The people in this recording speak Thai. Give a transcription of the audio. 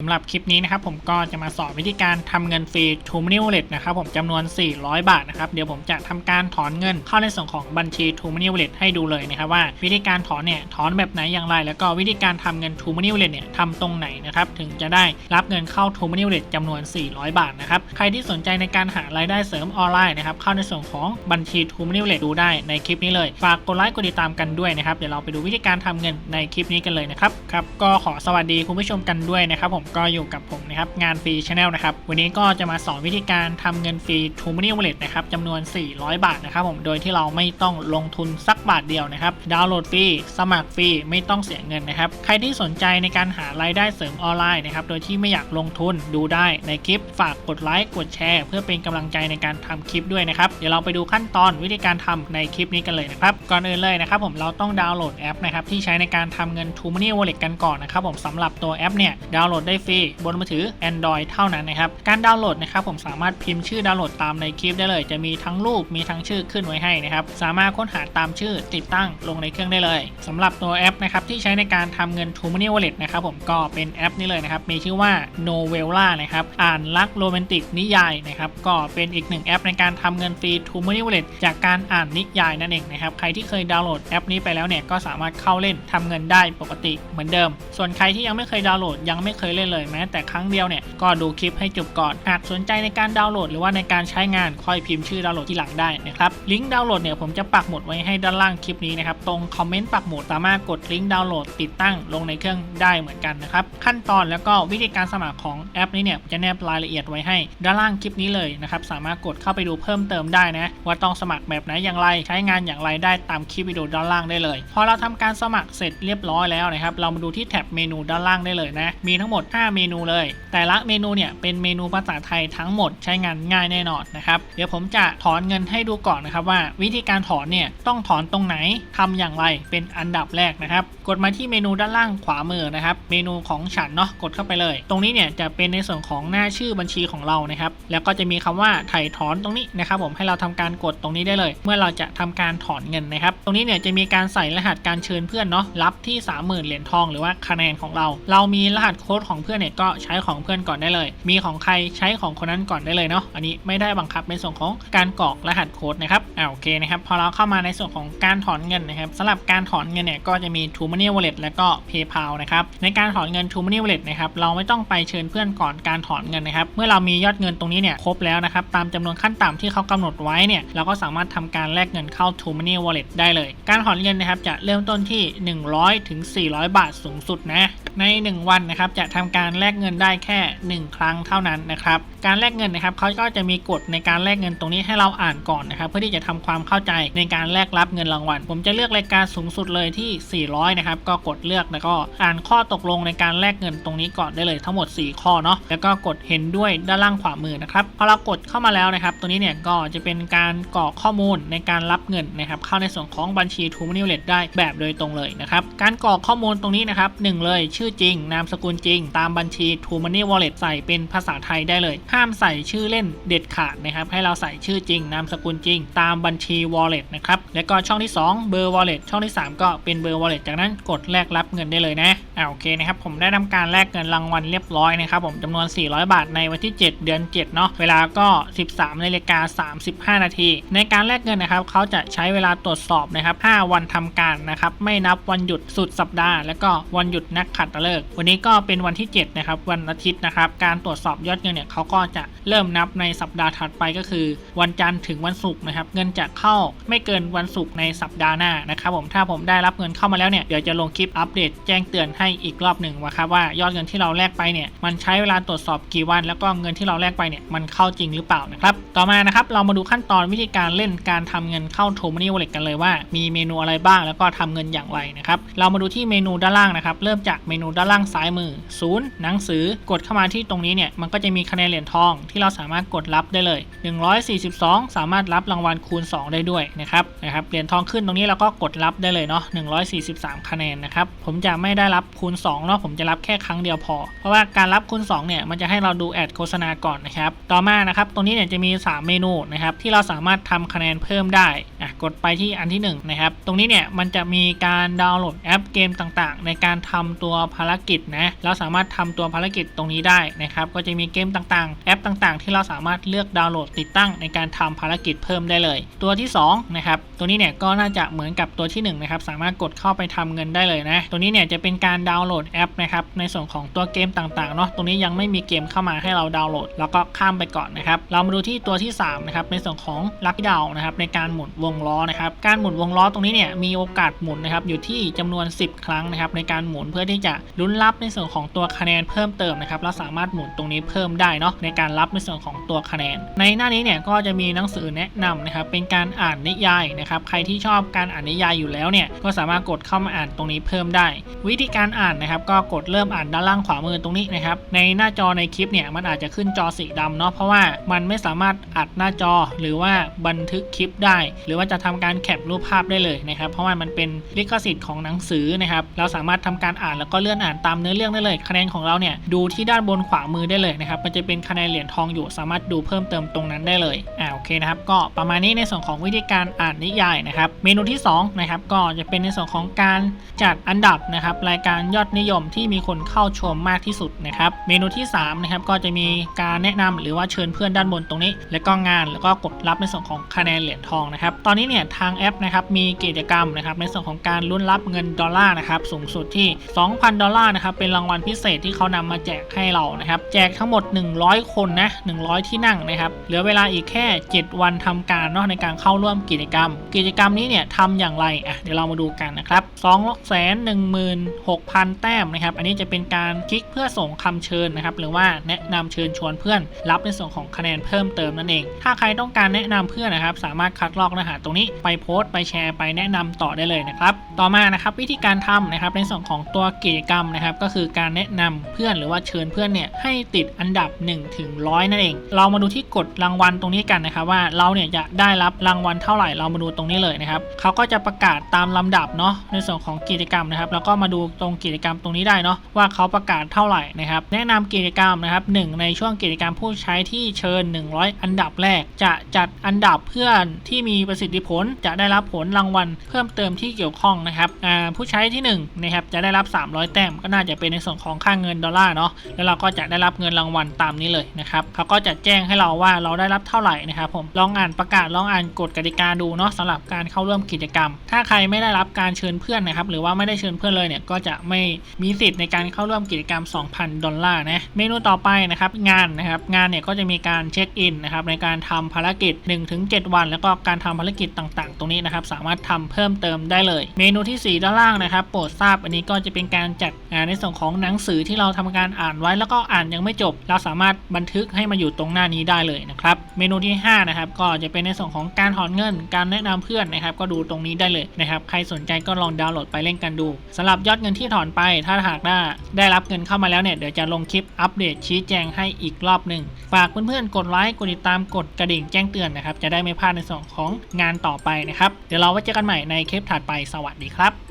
สำหรับคลิปนี้นะครับผมก็จะมาสอนวิธีการทำเงินฟรี t ูมินิวเลตนะครับผมจำนวน 400 บาทนะครับเดี๋ยวผมจะทำการถอนเงินเข้าในส่วนของบัญชี t ูมินิวเลตให้ดูเลยนะครับว่าวิธีการถอนเนี่ยถอนแบบไหนอย่างไร แล้วก็วิธีการทำเงิน t ูมินิวเลตเนี่ยทำตรงไหนนะครับถึงจะได้รับเงินเข้า t ูมินิวเลตจำนวน 400 บาทนะครับใครที่สนใจในการหารายได้เสริมออนไลน์นะครับเข้าในส่วนของบัญชี t ูมินิวเลตดูได้ในคลิปนี้เลยฝากกดไลค์กดติดตามกันด้วยนะครับเดี๋ยวเราไปดูวิธีการทำเงินในคลิปนี้กันเลยนะครับครับก็ขอสวัสดีคุณผู้ชมกันด้วยนะครับผมก็อยู่กับผมนะครับงานฟรีชาแนลนะครับ วันนี้ก็จะมาสอนวิธีการทำเงินฟรี t ูมินิวเลตนะครับจำนวน 400 บาทนะครับผมโดยที่เราไม่ต้องลงทุนสักบาทเดียวนะครับ ดาวน์โหลดฟรีสมัครฟรีไม่ต้องเสียเงินนะครับ ใครที่สนใจในการหารายได้เสริมออนไลน์นะครับโดยที่ไม่อยากลงทุนดูได้ในคลิปฝากกดไลค์กดแชร์ เพื่อเป็นกำลังใจในการทำคลิปด้วยนะครับเดี๋ยวเราไปดูขั้นตอนวิธีการทำในคลิปนี้กันเลยนะครับก่อนอื่นเลยนะครับผมเราต้องดาวน์โหลดแอปนะครับที่ใช้ในการทำเงิน t ูมินิวเลตกันก่อนนะครับผมสำหรับตัวแอปเนี่ยดาวน์โหลดได้ฟรีบนมือถือ Android เท่านั้นนะครับการดาวน์โหลดนะครับผมสามารถพิมพ์ชื่อดาวน์โหลดตามในคลิปได้เลย จะมีทั้งรูปมีทั้งชื่อขึ้นไว้ให้นะครับสามารถค้นหาตามชื่อติดตั้งลงในเครื่องได้เลยสำหรับตัวแอปนะครับที่ใช้ในการทำเงิน t ูมินิวเลตนะครับผมก็เป็นแอปนี้เลยนะครับมีชื่อว่า Novella นะครับอ่านรักโรแมนติกนิยายนะครับก็เป็นอีกหนึ่งแอปในการทำเงินฟรี t ูมินิวเลตจากการอ่านนิยายนั่นเองนะครับใครที่เคยดาวน์โหลดแอปนี้ไปแล้วเนี่ยก็สามารถเข้าเล่นทำเงินได้ปกติเหมือนเดิม ส่วนใครที่ยังไม่เคยดาวน์โหลดยังไม่เคยเล่นเลยแม้แต่ครั้งเดียวเนี่ยก็ดูคลิปให้จบก่อนหากสนใจในการดาวน์โหลดหรือว่าในการใช้งานค่อยพิมพ์ชื่อดาวน์โหลดที่หลังได้นะครับลิงก์ดาวน์โหลดเนี่ยผมจะปักหมุดไว้ให้ด้านล่างคลิปนี้นะครับตรงคอมเมนต์ปักหมุดสามารถกดลิงก์ดาวน์โหลดติดตั้งลงในเครื่องได้เหมือนกันนะครับขั้นตอนแล้วก็วิธีการสมัครของแอปนี้เนี่ยจะแนบรายละเอียดไว้ให้ด้านล่างคลิปนี้เลยนะครับสามารถกดเข้าไปดูเพิ่มเติมได้นะว่าต้องสมัครแบบไหนอย่างไร ใช้งานอย่างไรได้ตามคลิปวิดีโอด้านล่างได้เลย พอเราทำการสมัครเสร็จเรียบร้อยแล้วนะครับเรามาดูที่แท็บเมนูด้านล่างได้เลยนะมีทั้งหมด5 เมนูเลย แต่ละเมนูเนี่ยเป็นเมนูภาษาไทยทั้งหมดใช้งานง่ายแน่นอนนะครับเดี๋ยวผมจะถอนเงินให้ดูก่อนนะครับว่า วิธีการถอนเนี่ยต้องถอนตรงไหนทำอย่างไรเป็นอันดับแรกนะครับกดมาที่เมนูด้านล่างขวามือนะครับเมนูของฉันเนาะกดเข้าไปเลย ตรงนี้เนี่ยจะเป็นในส่วนของหน้าชื่อบัญชีของเรานะครับแล้วก็จะมีคำว่าถ่ายถอนตรงนี้นะครับผมให้เราทำการกดตรงนี้ได้เลย เมื่อเราจะทำการถอนเงินนะครับ ตรงนี้เนี่ยจะมีการใส่รหัสการเชิญเพื่อนเนาะรับที่ 30,000เหรียญทองหรือว่าคะแนนของเรา เรามีรหัสโค้ดของพื่อนเนี่ยก็ใช้ของเพื่อนก่อนได้เลย มีของใครใช้ของคนนั้นก่อนได้เลยเนาะอันนี้ไม่ได้บังคับในส่วนของการกรอกรหัสโค้ดนะครับอ่าโอเคนะครับพอเราเข้ามาในส่วนของการถอนเงินนะครับสำหรับการถอนเงินเนี่ยก็จะมี t ู Money Wallet และก็ PayPal นะครับในการถอนเงิน t ู Money Wallet นะครับเราไม่ต้องไปเชิญเพื่อนก่อนการถอนเงินนะครับเมื่อเรามียอดเงินตรงนี้เนี่ยครบแล้วนะครับตามจำนวนขั้นต่ำที่เขากำหนดไว้เนี่ยเราก็สามารถทำการแลกเงินเข้า t ู Money Wallet ได้เลย การถอนเงินนะครับจะเริ่มต้นที่ 100ถึง400 บาทสูงสุดนะ ใน 1 วันนะครับจะทำการแลกเงินได้แค่ 1 ครั้งเท่านั้นนะครับการแลกเงินนะครับเขาก็จะมีกฎในการแลกเงินตรงนี้ให้เราอ่านก่อนนะครับเพื่อที่จะทำความเข้าใจในการแลกรับเงินรางวัล ผมจะเลือกรายการสูงสุดเลยที่ 400 นะครับ ก็กดเลือกแล้วก็อ่านข้อตกลงในการแลกเงินตรงนี้ก่อนได้เลยทั้งหมด 4 ข้อเนาะแล้วก็กดเห็นด้วยด้านล่างขวามือนะครับพอเรากดเข้ามาแล้วนะครับ ตัวนี้เนี่ยก็จะเป็นการกรอกข้อมูลในการรับเงินนะครับเข้าในส่วนของบัญชี t ู Money Wallet ได้แบบโดยตรงเลยนะครับการกรอกข้อมูลตรงนี้นะครับหนึ่งเลยชื่อจริง นามสกุลจริง ตามบัญชี t ู Money Wallet ใส่เป็นภาษาไทยได้เลยห้ามใส่ชื่อเล่นเด็ดขาดนะครับ ให้เราใส่ชื่อจริง นามสกุลจริง ตามบัญชี Wallet นะครับ แล้วก็ช่องที่ 2 เบอร์ Wallet ช่องที่ 3 ก็เป็นเบอร์ Wallet จากนั้นกดแลกรับเงินได้เลยนะอ่าโอเคนะครับ ผมได้ทำการแลกเงินรางวัลเรียบร้อยนะครับผมจำนวน 400 บาทในวันที่ 7 เดือน 7 เนาะ เวลาก็ 13นาฬิกา35 นาที ในการแลกเงินนะครับเขาจะใช้เวลาตรวจสอบนะครับ 5 วันทำการนะครับ ไม่นับวันหยุดสุดสัปดาห์ แล้วก็วันหยุดนักขัตฤกษ์วันนี้ก็เป็นวันที่7นะครับ วันอาทิตย์นะครับ การตรวจสอบยอดเงินเนี่ยเขาก็ก็จะเริ่มนับในสัปดาห์ถัดไปก็คือ วันจันทร์ถึงวันศุกร์นะครับ เงินจะเข้าไม่เกินวันศุกร์ในสัปดาห์หน้านะครับผมถ้าผมได้รับเงินเข้ามาแล้วเนี่ยเดี๋ยวจะลงคลิปอัปเดตแจ้งเตือนให้อีกรอบหนึ่งว่าครับว่ายอดเงินที่เราแลกไปเนี่ยมันใช้เวลาตรวจสอบกี่วัน แล้วก็เงินที่เราแลกไปเนี่ยมันเข้าจริงหรือเปล่านะครับต่อมานะครับเรามาดูขั้นตอนวิธีการเล่นการทำเงินเข้า t ู Money Wallet กันเลยว่ามีเมนูอะไรบ้างแล้วก็ทำเงินอย่างไรนะครับเรามาดูที่เมนูด้านล่างนะครับเริ่มจากเมนูด้านล่างซ้ายมือศูนย์หนังสือกดเข้ามาที่ตรงนี้เนี่ยมันก็จะมีคะแนนเหรียญทองที่เราสามารถกดรับได้เลย 142 สามารถรับรางวัลคูณ 2 ได้ด้วยนะครับนะครับเหรียญทองขึ้นตรงนี้เราก็กดรับได้เลยเนาะ143 คะแนนนะครับผมจะไม่ได้รับคูณ2เนาะผมจะรับแค่ครั้งเดียวพอ เพราะว่าการรับคูณ2เนี่ยมันจะให้เราดูแอดโฆษณาก่อนนะครับต่อมานะครับตรงนี้เนี่ยจะมี 3 เมนูนะครับที่เราสามารถทำคะแนนเพิ่มได้อะกดไปที่อันที่1นะครับตรงนี้เนี่ยมันจะมีการดาวน์โหลดแอปเกมต่างๆ ในการทำตัวภารกิจนะเราสามารถทำตัวภารกิจตรงนี้ได้นะครับก็จะมีเกมต่างๆแอปต่างๆ ที่เราสามารถเลือกดาวน์โหลดติดตั้งในการทำภารกิจเพิ่มได้เลย ตัวที่2นะครับตัวนี้เนี่ยก็น่าจะเหมือนกับตัวที่1นะครับสามารถกดเข้าไปทำเงินได้เลยนะตัวนี้เนี่ยจะเป็นการดาวน์โหลดแอปนะครับในส่วนของตัวเกมต่างๆเนาะตรงนี้ยังไม่มีเกมเข้ามาให้เราดาวน์โหลด แล้วก็ข้ามไปก่อนนะครับเรามาดูที่ตัวที่3นะครับในส่วนของลักดาวนะครับในการหมุนวงล้อนะครับการหมุนวงล้อตรงนี้เนี่ยมีโอกาสหมุนนะครับอยู่ที่จำนวน 10 ครั้งนะครับในการหมุนเพื่อที่จะลุ้นรับในส่วนของตัวคะแนนเพิ่มเติมนะครับเราสามารถหมุนตรงนี้เพิ่มได้เนาะในการรับในส่วนของตัวคะแนน ในหน้านี้เนี่ยก็จะมีหนังสือแนะนำนะครับเป็นการอ่านนิยายนะครับใครที่ชอบการอ่านนิยายอยู่แล้วเนี่ยก็สามารถกดเข้ามาอ่านตรงนี้เพิ่มได้ วิธีการอ่านนะครับก็กดเริ่มอ่านด้านล่างขวามือตรงนี้นะครับในหน้าจอในคลิปเนี่ยมันอาจจะขึ้นจอสีดำเนาะเพราะว่ามันไม่สามารถอัดหน้าจอหรือว่าบันทึกคลิปได้ หรือว่าจะทำการแคปรูปภาพได้เลยนะครับเพราะว่ามันเป็นลิขสิทธิ์ของหนังสือนะครับเราสามารถทำการอ่านแล้วก็เลื่อนอ่านตามเนื้อเรื่องได้เลย คะแนนของเราเนี่ยดูที่ด้านบนขวามือได้เลยนะครับมันจะเป็นคะแนนเหรียญทองอยู่สามารถดูเพิ่มเติมตรงนั้นได้เลยอ่าโอเคนะครับก็ประมาณนี้ในส่วนของวิธีการอ่านนิยายนะครับเมนูที่2นะครับก็จะเป็นในส่วนของการจัดอันดับนะครับรายการยอดนิยมที่มีคนเข้าชมมากที่สุดนะครับเมนูที่3นะครับก็จะมีการแนะนำหรือว่าเชิญเพื่อนด้านบนตรงนี้ แล้วก็งานแล้วก็กดรับในส่วนของคะแนนเหรียญทองนะครับตอนนี้เนี่ยทางแอปนะครับมีกิจกรรมนะครับในส่วนของการลุ้นรับเงินดอลลาร์นะครับสูงสุดที่ 2,000 ดอลลาร์นะครับเป็นรางวัลพิเศษที่เขานำมาแจกให้เรานะครับแจกทั้งหมด 100คนนะ 100 ที่นั่งนะครับ เหลือเวลาอีกแค่ 7 วันทำการเนาะในการเข้าร่วมกิจกรรม กิจกรรมนี้เนี่ยทำอย่างไรอะเดี๋ยวเรามาดูกันนะครับ2 1 6 0 0 0 แต้มนะครับ อันนี้จะเป็นการคลิกเพื่อส่งคำเชิญนะครับ หรือว่าแนะนำเชิญชวนเพื่อน รับในส่วนของคะแนนเพิ่มเติมนั่นเอง ถ้าใครต้องการแนะนำเพื่อนนะครับ สามารถคัดลอกเนื้อหาตรงนี้ไปโพสต์ไปแชร์ไปแนะนำต่อได้เลยนะครับ ต่อมานะครับวิธีการทำนะครับในส่วนของตัวกิจกรรมนะครับ ก็คือการแนะนำเพื่อนหรือว่าเชิญเพื่อนเนี่ยให้ติดอันดับ1ถึง 100 นั่นเอง เรามาดูที่กฎรางวัลตรงนี้กันนะครับว่าเราเนี่ยจะได้รับรางวัลเท่าไหร่เรามาดูตรงนี้เลยนะครับเขาก็จะประกาศตามลำดับเนาะในส่วนของกิจกรรมนะครับแล้วก็มาดูตรงกิจกรรมตรงนี้ได้เนาะว่าเขาประกาศเท่าไหร่นะครับแนะนำกิจกรรมนะครับหนึ่งในช่วงกิจกรรมผู้ใช้ที่เชิญ 100 อันดับแรก จะจัดอันดับเพื่อนที่มีประสิทธิผลจะได้รับผลรางวัลเพิ่มเติมที่เกี่ยวข้องนะครับผู้ใช้ที่1นะครับจะได้รับ 300 แต้มก็น่าจะเป็นในส่วนของค่าเงินดอลลาร์เนาะแล้วเราก็จะได้รับเงินรางวัลตามนี้เลยนะครับเขาก็จะแจ้งให้เราว่าเราได้รับเท่าไหร่นะครับผมลองอ่านประกาศลองอ่านกฎกติกาดูเนาะสำหรับการเข้าร่วมกิจกรรม ถ้าใครไม่ได้รับการเชิญเพื่อนนะครับหรือว่าไม่ได้เชิญเพื่อนเลยเนี่ยก็จะไม่มีสิทธิ์ในการเข้าร่วมกิจกรรม 2,000 ดอลลาร์นะเมนูต่อไปนะครับงานนะครับงานเนี่ยก็จะมีการเช็คอินนะครับในการทำภารกิจ 1-7 วัน แล้วก็การทำภารกิจต่างๆ ตรงนี้นะครับสามารถทำเพิ่มเติมได้เลย เมนูที่ 4 ด้านล่างนะครับ โปรดทราบอันนี้ก็จะเป็นการจัดงานในส่วนของหนังสือที่เราทำการอ่านไว้แล้วก็อ่านยังไม่จบ เราสามารถบันทึกให้มาอยู่ตรงหน้านี้ได้เลยนะครับ เมนูที่ 5 นะครับ ก็จะเป็นในส่วนของการถอนเงิน การแนะนำเพื่อนนะครับ ก็ดูตรงนี้ได้เลยนะครับ ใครสนใจก็ลองดาวน์โหลดไปเล่นกันดูสำหรับยอดเงินที่ถอนไป ถ้าหากได้ได้รับเงินเข้ามาแล้วเนี่ย เดี๋ยวจะลงคลิปอัปเดตชี้แจงให้อีกรอบหนึ่ง ฝากเพื่อนๆ กดไลค์ กดติดตาม กดกระดิ่งแจ้งเตือนนะครับ จะได้ไม่พลาดในส่วนของงานต่อไปนะครับ เดี๋ยวเราไว้เจอกันใหม่ในคลิปถัดไป สวัสดีครับ